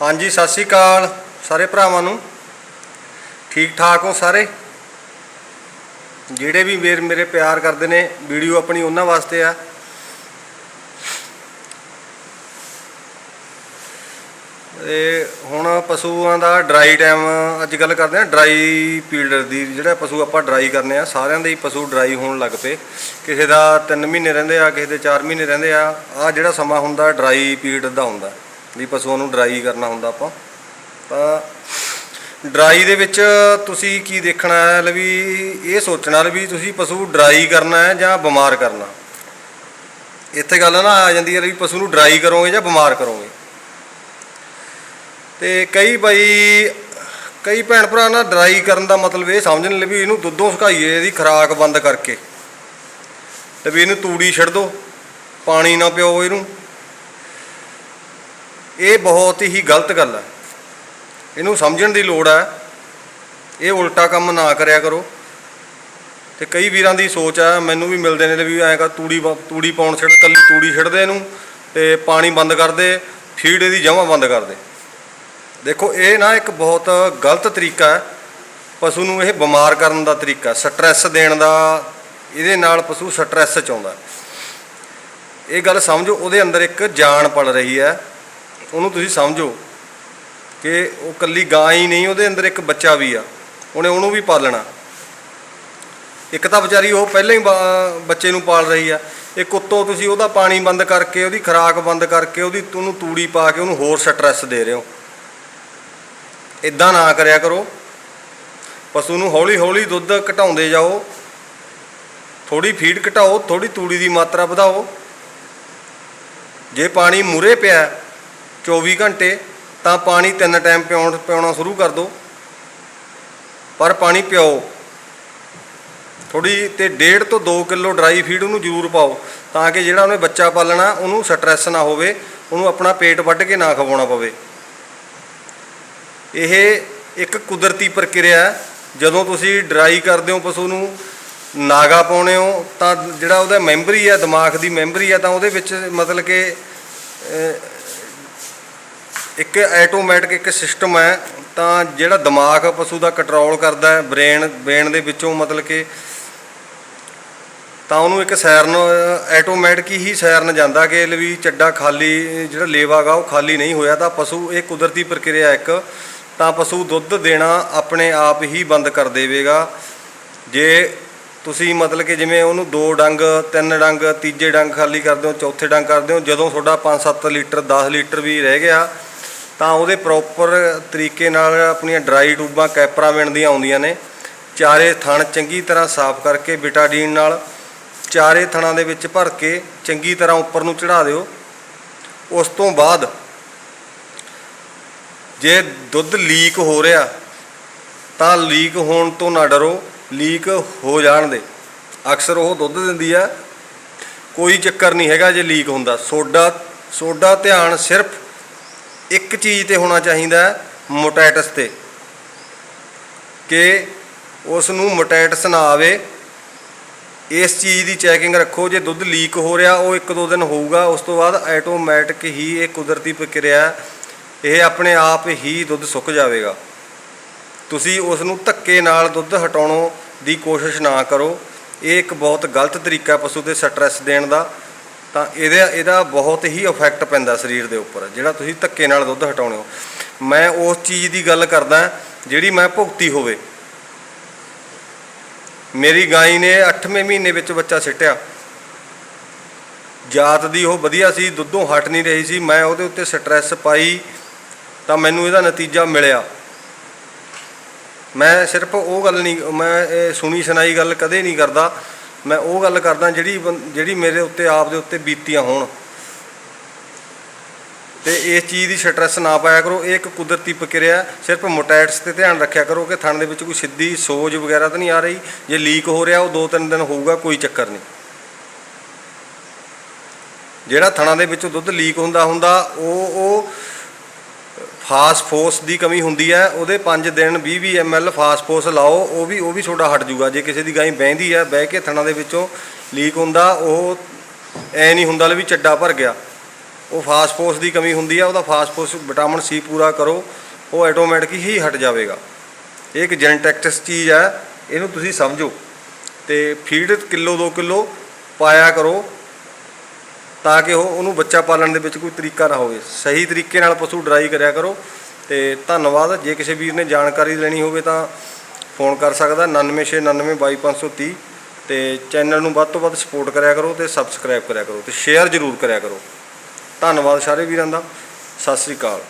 ਹਾਂਜੀ, ਸਤਿ ਸ਼੍ਰੀ ਅਕਾਲ ਸਾਰੇ ਭਰਾਵਾਂ ਨੂੰ। ਠੀਕ ਠਾਕ ਹੋ ਸਾਰੇ? ਜਿਹੜੇ ਵੀ ਵੀਰ ਮੇਰੇ ਪਿਆਰ ਕਰਦੇ ਨੇ, ਵੀਡੀਓ ਆਪਣੀ ਉਹਨਾਂ ਵਾਸਤੇ ਆ। ਇਹ ਹੁਣ ਪਸ਼ੂਆਂ ਦਾ ਡਰਾਈ ਟਾਈਮ ਅੱਜ ਗੱਲ ਕਰਦੇ ਆ ਡਰਾਈ ਪੀਰੀਅਡ ਦੀ, ਜਿਹੜਾ ਪਸ਼ੂ ਆਪਾਂ ਡਰਾਈ ਕਰਨੇ ਆ, ਸਾਰਿਆਂ ਦੇ ਹੀ ਪਸ਼ੂ ਡਰਾਈ ਹੋਣ ਲੱਗ ਪਏ। ਕਿਸੇ ਦਾ 3 ਮਹੀਨੇ ਰਹਿੰਦੇ ਆ, ਕਿਸੇ ਦੇ 4 ਮਹੀਨੇ ਰਹਿੰਦੇ ਆ ਆ ਜਿਹੜਾ ਸਮਾਂ ਹੁੰਦਾ ਡਰਾਈ ਪੀਰੀਅਡ ਦਾ ਹੁੰਦਾ। ਵੀ ਪਸ਼ੂਆਂ ਨੂੰ ਡਰਾਈ ਕਰਨਾ ਹੁੰਦਾ ਆਪਾਂ। ਤਾਂ ਡਰਾਈ ਦੇ ਵਿੱਚ ਤੁਸੀਂ ਕੀ ਦੇਖਣਾ ਹੈ ਵੀ ਇਹ ਸੋਚਣਾ ਵੀ ਤੁਸੀਂ ਪਸ਼ੂ ਡਰਾਈ ਕਰਨਾ ਹੈ ਜਾਂ ਬਿਮਾਰ ਕਰਨਾ। ਇੱਥੇ ਗੱਲ ਨਾ ਆ ਜਾਂਦੀ ਹੈ ਵੀ ਪਸ਼ੂ ਨੂੰ ਡਰਾਈ ਕਰੋਗੇ ਜਾਂ ਬਿਮਾਰ ਕਰੋਗੇ। ਤੇ ਕਈ ਬਾਈ, ਕਈ ਭੈਣ ਭਰਾ ਨਾ ਡਰਾਈ ਕਰਨ ਦਾ ਮਤਲਬ ਇਹ ਸਮਝਣ ਲਈ ਵੀ ਇਹਨੂੰ ਦੁੱਧੋਂ ਸੁਕਾਈਏ, ਇਹਦੀ ਖੁਰਾਕ ਬੰਦ ਕਰਕੇ। ਤੇ ਵੀ ਇਹਨੂੰ ਤੂੜੀ ਛੱਡ ਦੋ, ਪਾਣੀ ਨਾ ਪਿਓ ਇਹਨੂੰ। ਇਹ ਬਹੁਤ ਹੀ ਗਲਤ ਗੱਲ ਹੈ। ਇਹਨੂੰ ਸਮਝਣ ਦੀ ਲੋੜ ਹੈ। ਇਹ ਉਲਟਾ ਕੰਮ ਨਾ ਕਰਿਆ ਕਰੋ। ਤੇ ਕਈ ਵੀਰਾਂ ਦੀ ਸੋਚ ਆ ਮੈਨੂੰ ਵੀ ਮਿਲਦੇ ਨੇ ਵੀ ਐਂ ਕਰ ਤੂੜੀ ਬ- ਤੂੜੀ ਪਾਉਣ ਛੱਡ ਕੱਲੀ ਤੂੜੀ ਛੱਡਦੇ ਇਹਨੂੰ ਤੇ ਪਾਣੀ ਬੰਦ ਕਰ ਦੇ, ਫੀਡ ਇਹਦੀ ਜਮਾਂ ਬੰਦ ਕਰ ਦੇਖੋ, ਇਹ ਨਾ ਇੱਕ ਬਹੁਤ ਗਲਤ ਤਰੀਕਾ ਹੈ। ਪਸ਼ੂ ਨੂੰ ਇਹ ਬਿਮਾਰ ਕਰਨ ਦਾ ਤਰੀਕਾ ਸਟ੍ਰੈਸ ਦੇਣ ਦਾ, ਇਹਦੇ ਨਾਲ ਪਸ਼ੂ ਸਟ੍ਰੈਸ ਚ ਆਉਂਦਾ ਇਹ ਗੱਲ ਸਮਝੋ, ਉਹਦੇ ਅੰਦਰ ਇੱਕ ਜਾਨ ਪਲ ਰਹੀ ਹੈ। ਉਹਨੂੰ ਤੁਸੀਂ ਸਮਝੋ ਕਿ ਉਹ ਕੱਲੀ ਗਾਂ ਹੀ ਨਹੀਂ, ਉਹਦੇ ਅੰਦਰ ਇੱਕ ਬੱਚਾ ਵੀ ਆ। ਉਹਨੇ ਉਹਨੂੰ ਵੀ ਪਾਲਣਾ। ਇੱਕ ਤਾਂ ਵਿਚਾਰੀ ਉਹ ਪਹਿਲਾਂ ਹੀ ਬੱਚੇ ਨੂੰ ਪਾਲ ਰਹੀ ਆ। ਇੱਕ ਉੱਤੋਂ ਤੁਸੀਂ ਉਹਦਾ ਪਾਣੀ ਬੰਦ ਕਰਕੇ, ਉਹਦੀ ਖੁਰਾਕ ਬੰਦ ਕਰਕੇ, ਉਹਦੀ ਉਹਨੂੰ ਤੂੜੀ ਪਾ ਕੇ ਉਹਨੂੰ ਹੋਰ ਸਟ੍ਰੈਸ ਦੇ ਰਹੇ ਹੋ। ਇਦਾਂ ਨਾ ਕਰਿਆ ਕਰੋ। ਪਸ਼ੂ ਨੂੰ ਹੌਲੀ ਹੌਲੀ ਦੁੱਧ ਘਟਾਉਂਦੇ ਜਾਓ। ਥੋੜੀ ਫੀਡ ਘਟਾਓ ਥੋੜੀ ਤੂੜੀ ਦੀ ਮਾਤਰਾ ਵਧਾਓ। ਜੇ ਪਾਣੀ ਮੂਰੇ ਪਿਆ 24 ਘੰਟੇ ਤਾਂ ਪਾਣੀ ਤਿੰਨ ਟਾਈਮ ਪਿਉਣ, ਪਿਉਣਾ ਸ਼ੁਰੂ ਕਰ ਦਿਓ ਪਰ ਪਾਣੀ ਪਿਓ ਥੋੜੀ ਤੇ 1.5 ਤੋਂ 2 ਕਿਲੋ ਡਰਾਈ ਫੀਡ ਉਹਨੂੰ ਜ਼ਰੂਰ ਪਾਓ ਤਾਂ ਕਿ ਜਿਹੜਾ ਉਹਨੇ ਬੱਚਾ ਪਾਲਣਾ, ਉਹਨੂੰ ਸਟ੍ਰੈਸ ਨਾ ਹੋਵੇ, ਉਹਨੂੰ ਆਪਣਾ ਪੇਟ ਵੱਢ ਕੇ ਨਾ ਖਵਾਉਣਾ ਪਵੇ। ਇਹ ਇੱਕ ਕੁਦਰਤੀ ਪ੍ਰਕਿਰਿਆ ਹੈ। ਜਦੋਂ ਤੁਸੀਂ ਡਰਾਈ ਕਰਦੇ ਹੋ ਪਸ਼ੂ ਨੂੰ, ਨਾਗਾ ਪਾਉਣੇ ਹੋ, ਤਾਂ ਜਿਹੜਾ ਉਹਦਾ ਮੈਮਰੀ ਹੈ, ਦਿਮਾਗ ਦੀ ਮੈਮਰੀ ਹੈ, ਤਾਂ ਉਹਦੇ ਵਿੱਚ ਮਤਲਬ ਕਿ ਇੱਕ ਆਟੋਮੈਟਿਕ ਇੱਕ ਸਿਸਟਮ ਹੈ, ਤਾਂ ਜਿਹੜਾ ਦਿਮਾਗ ਪਸ਼ੂ ਦਾ ਕੰਟਰੋਲ ਕਰਦਾ ਹੈ ਬ੍ਰੇਨ ਬ੍ਰੇਨ ਦੇ ਵਿੱਚੋਂ ਮਤਲਬ ਕਿ ਤਾਂ ਉਹਨੂੰ ਇੱਕ ਸੈਰਨ ਆਟੋਮੈਟਿਕ ਹੀ ਸੈਰਨ ਜਾਂਦਾ ਕਿ ਵੀ ਚੱਡਾ ਖਾਲੀ, ਜਿਹੜਾ ਲੇਵਾਗਾ ਉਹ ਖਾਲੀ ਨਹੀਂ ਹੋਇਆ, ਤਾਂ ਪਸ਼ੂ ਇਹ ਕੁਦਰਤੀ ਪ੍ਰਕਿਰਿਆ ਇੱਕ, ਤਾਂ ਪਸ਼ੂ ਦੁੱਧ ਦੇਣਾ ਆਪਣੇ ਆਪ ਹੀ ਬੰਦ ਕਰ ਦੇਵੇਗਾ। ਜੇ ਤੁਸੀਂ ਮਤਲਬ ਕਿ ਜਿਵੇਂ ਉਹਨੂੰ ਦੋ ਡੰਗ, ਤਿੰਨ ਡੰਗ, ਤੀਜੇ ਡੰਗ ਖਾਲੀ ਕਰਦੇ ਹੋ, ਚੌਥੇ ਡੰਗ ਕਰਦੇ ਹੋ, ਜਦੋਂ ਤੁਹਾਡਾ 5-7 ਲੀਟਰ 10 ਲੀਟਰ ਵੀ ਰਹਿ ਗਿਆ ਤਾਂ ਉਹਦੇ ਪ੍ਰੋਪਰ ਤਰੀਕੇ ਨਾਲ ਆਪਣੀਆਂ ਡਰਾਈ ਟੂਬਾਂ ਕੈਪਰਾਵਿਨ ਦੀਆਂ ਆਉਂਦੀਆਂ ਨੇ। ਚਾਰੇ ਥਣ ਚੰਗੀ ਤਰ੍ਹਾਂ ਸਾਫ਼ ਕਰਕੇ ਬਿਟਾਡੀਨ ਨਾਲ ਚਾਰੇ ਥਣਾਂ ਦੇ ਵਿੱਚ ਭਰ ਕੇ ਚੰਗੀ ਤਰ੍ਹਾਂ ਉੱਪਰ ਨੂੰ ਚੜਾ ਦਿਓ। ਉਸ ਤੋਂ ਬਾਅਦ ਜੇ ਦੁੱਧ ਲੀਕ ਹੋ ਰਿਹਾ, ਤਾਂ ਲੀਕ ਹੋਣ ਤੋਂ ਨਾ ਡਰੋ ਲੀਕ ਹੋ ਜਾਣ ਦੇ। ਅਕਸਰ ਉਹ ਦੁੱਧ ਦਿੰਦੀ ਆ। ਕੋਈ ਚੱਕਰ ਨਹੀਂ ਹੈਗਾ ਜੇ ਲੀਕ ਹੁੰਦਾ। ਸੋਡਾ ਸੋਡਾ ਧਿਆਨ ਸਿਰਫ ਇੱਕ ਚੀਜ਼ ਤੇ ਹੋਣਾ ਚਾਹੀਦਾ ਹੈ, ਮੋਟੈਟਸ ਤੇ ਕਿ ਉਸ ਨੂੰ ਮੋਟੈਟਸ ਨਾ ਆਵੇ। ਇਸ ਚੀਜ਼ ਦੀ ਚੈਕਿੰਗ ਰੱਖੋ ਜੇ ਦੁੱਧ ਲੀਕ ਹੋ ਰਿਹਾ ਉਹ ਇੱਕ ਦੋ ਦਿਨ ਹੋਊਗਾ ਉਸ ਤੋਂ ਬਾਅਦ ਆਟੋਮੈਟਿਕ ਹੀ ਇਹ ਕੁਦਰਤੀ ਪ੍ਰਕਿਰਿਆ ਇਹ ਆਪਣੇ ਆਪ ਹੀ ਦੁੱਧ ਸੁੱਕ ਜਾਵੇਗਾ। ਤੁਸੀਂ ਉਸ ਨੂੰ ਧੱਕੇ ਨਾਲ ਦੁੱਧ ਹਟਾਉਣੋਂ ਦੀ ਕੋਸ਼ਿਸ਼ ਨਾ ਕਰੋ। ਇਹ ਇੱਕ ਬਹੁਤ ਗਲਤ ਤਰੀਕਾ ਪਸ਼ੂ ਤੇ ਸਟ੍ਰੈਸ ਦੇਣ ਦਾ। ਤਾਂ ਇਹਦੇ, ਇਹਦਾ ਬਹੁਤ ਹੀ ਇਫੈਕਟ ਪੈਂਦਾ ਸਰੀਰ ਦੇ ਉੱਪਰ, ਜਿਹੜਾ ਤੁਸੀਂ ਧੱਕੇ ਨਾਲ ਦੁੱਧ ਹਟਾਉਣੇ ਹੋ। ਮੈਂ ਉਸ ਚੀਜ਼ ਦੀ ਗੱਲ ਕਰਦਾ, ਜਿਹੜੀ ਮੈਂ ਭੁਗਤੀ ਹੋਵੇ। ਮੇਰੀ ਗਾਈ ਨੇ 8ਵੇਂ ਮਹੀਨੇ ਵਿੱਚ ਬੱਚਾ ਸਿੱਟਿਆ। ਜਾਤ ਦੀ ਉਹ ਵਧੀਆ ਸੀ, ਦੁੱਧੋਂ ਹਟ ਨਹੀਂ ਰਹੀ ਸੀ, ਮੈਂ ਉਹਦੇ ਉੱਤੇ ਸਟ੍ਰੈਸ ਪਾਈ, ਤਾਂ ਮੈਨੂੰ ਇਹਦਾ ਨਤੀਜਾ ਮਿਲਿਆ। ਮੈਂ ਸਿਰਫ ਉਹ ਗੱਲ ਨਹੀਂ, ਮੈਂ ਇਹ ਸੁਣੀ ਸੁਣਾਈ ਗੱਲ ਕਦੇ ਨਹੀਂ ਕਰਦਾ ਮੈਂ ਉਹ ਗੱਲ ਕਰਦਾ ਜਿਹੜੀ ਬੰ- ਜਿਹੜੀ ਮੇਰੇ ਉੱਤੇ, ਆਪ ਦੇ ਉੱਤੇ ਬੀਤੀਆਂ ਹੋਣ। ਤੇ ਇਸ ਚੀਜ਼ ਦੀ ਸਟ੍ਰੈਸ ਨਾ ਪਾਇਆ ਕਰੋ। ਇਹ ਇੱਕ ਕੁਦਰਤੀ ਪ੍ਰਕਿਰਿਆ ਸਿਰਫ ਮੋਟੈਟਸ ਤੇ ਧਿਆਨ ਰੱਖਿਆ ਕਰੋ ਕਿ ਥਣ ਦੇ ਵਿੱਚ ਕੋਈ ਸਿੱਧੀ ਸੋਜ ਵਗੈਰਾ ਤਾਂ ਨਹੀਂ ਆ ਰਹੀ। ਜੇ ਲੀਕ ਹੋ ਰਿਹਾ, ਉਹ 2-3 ਦਿਨ ਹੋਊਗਾ, ਕੋਈ ਚੱਕਰ ਨਹੀਂ। ਜਿਹੜਾ ਥਣਾਂ ਦੇ ਵਿੱਚੋਂ ਦੁੱਧ ਲੀਕ ਹੁੰਦਾ ਹੁੰਦਾ ਉਹ ਉਹ ਫਾਸਫੋਸ ਦੀ ਕਮੀ ਹੁੰਦੀ ਹੈ, ਉਹਦੇ 5 ਦਿਨ 20 20 ml ਫਾਸਫੋਸ ਲਾਓ, ਉਹ ਵੀ ਉਹ ਵੀ ਤੁਹਾਡਾ ਹਟ ਜੂਗਾ। ਜੇ ਕਿਸੇ ਦੀ ਗਾਂ ਬਹਿੰਦੀ ਹੈ, ਬਹਿ ਕੇ ਥਣਾਂ ਦੇ ਵਿੱਚੋਂ ਲੀਕ ਹੁੰਦਾ, ਉਹ ਐ ਨਹੀਂ ਹੁੰਦਾ ਲੈ ਵੀ ਚੱਡਾ ਭਰ ਗਿਆ। ਉਹ ਫਾਸਫੋਸ ਦੀ ਕਮੀ ਹੁੰਦੀ ਆ ਉਹਦਾ ਫਾਸਫੋਸ ਵਿਟਾਮਿਨ ਸੀ ਪੂਰਾ ਕਰੋ, ਉਹ ਆਟੋਮੈਟਿਕ ਹੀ ਹਟ ਜਾਵੇਗਾ। ਇਹ ਇੱਕ ਜੈਨਟੈਕਟਸ ਚੀਜ਼ ਹੈ, ਇਹਨੂੰ ਤੁਸੀਂ ਸਮਝੋ। ਤੇ ਫੀਡ ਕਿਲੋ 2 ਕਿਲੋ ਪਾਇਆ ਕਰੋ ਤਾਂ ਕਿ ਉਹ ਉਹਨੂੰ ਬੱਚਾ ਪਾਲਣ ਦੇ ਵਿੱਚ ਕੋਈ ਤਰੀਕਾ ਨਾ ਹੋਵੇ। ਸਹੀ ਤਰੀਕੇ ਨਾਲ ਪਸ਼ੂ ਡਰਾਈ ਕਰਿਆ ਕਰੋ ਤੇ ਧੰਨਵਾਦ। ਜੇ ਕਿਸੇ ਵੀਰ ਨੇ ਜਾਣਕਾਰੀ ਲੈਣੀ ਹੋਵੇ ਤਾਂ ਫੋਨ ਕਰ ਸਕਦਾ 9699222530 ਤੇ ਚੈਨਲ ਨੂੰ ਵੱਧ ਤੋਂ ਵੱਧ ਸਪੋਰਟ ਕਰਿਆ ਕਰੋ ਤੇ ਸਬਸਕ੍ਰਾਈਬ ਕਰਿਆ ਕਰੋ ਤੇ ਸ਼ੇਅਰ ਜ਼ਰੂਰ ਕਰਿਆ ਕਰੋ। ਧੰਨਵਾਦ ਸਾਰੇ ਵੀਰਾਂ ਦਾ। ਸਤਿ ਸ੍ਰੀ ਅਕਾਲ।